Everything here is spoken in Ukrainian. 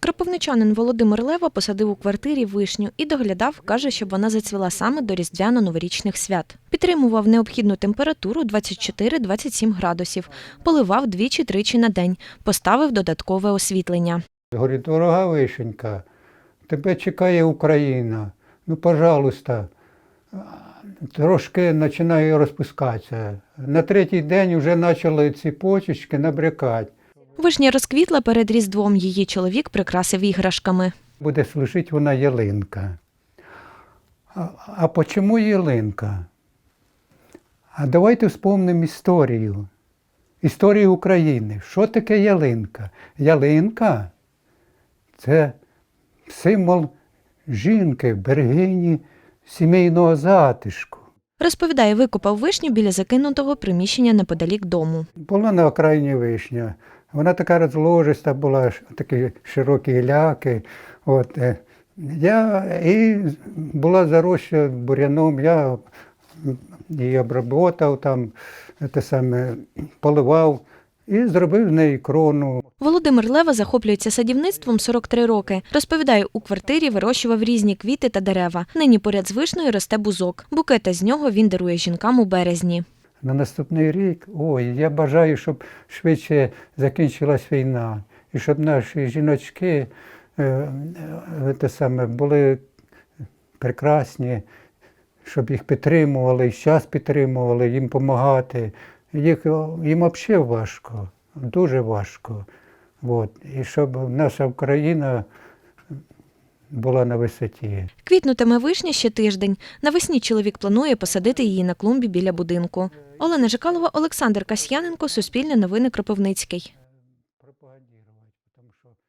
Кропивничанин Володимир Лева посадив у квартирі вишню і доглядав, каже, щоб вона зацвіла саме до різдвяно-новорічних свят. Підтримував необхідну температуру 24-27 градусів, поливав двічі-тричі на день, поставив додаткове освітлення. Говорю, дорога вишенька, тебе чекає Україна. Ну, пожалуйста, трошки починає розпускатися. На третій день вже почали ці почечки набрякати. Вишня розквітла перед Різдвом. Її чоловік прикрасив іграшками. Буде служити вона ялинка. А, а по чому ялинка? А давайте вспомнимо історію. Історію України. Що таке ялинка? Ялинка це символ жінки, берегині сімейного затишку. Розповідає, викопав вишню біля закинутого приміщення неподалік дому. Була на окраїні вишня. Вона така розложиста була, такі широкі гіляки. От. е. Я і була зароща буряном, я її обработав, там, те саме, поливав і зробив з неї крону. Володимир Лева захоплюється садівництвом 43 роки. Розповідає, у квартирі вирощував різні квіти та дерева. Нині поряд з вишнею росте бузок. Букети з нього він дарує жінкам у березні. На наступний рік, ой, я бажаю, щоб швидше закінчилась війна, і щоб наші жіночки е, е, те саме, були прекрасні, щоб їх підтримували, і час підтримували, їм допомагати. Їх, їм взагалі важко, дуже важко. От. І щоб наша Україна була на висоті. Квітнутиме вишня ще тиждень. Навесні чоловік планує посадити її на клумбі біля будинку. Олена Жикалова, Олександр Касьяненко, Суспільне новини Кропивницький.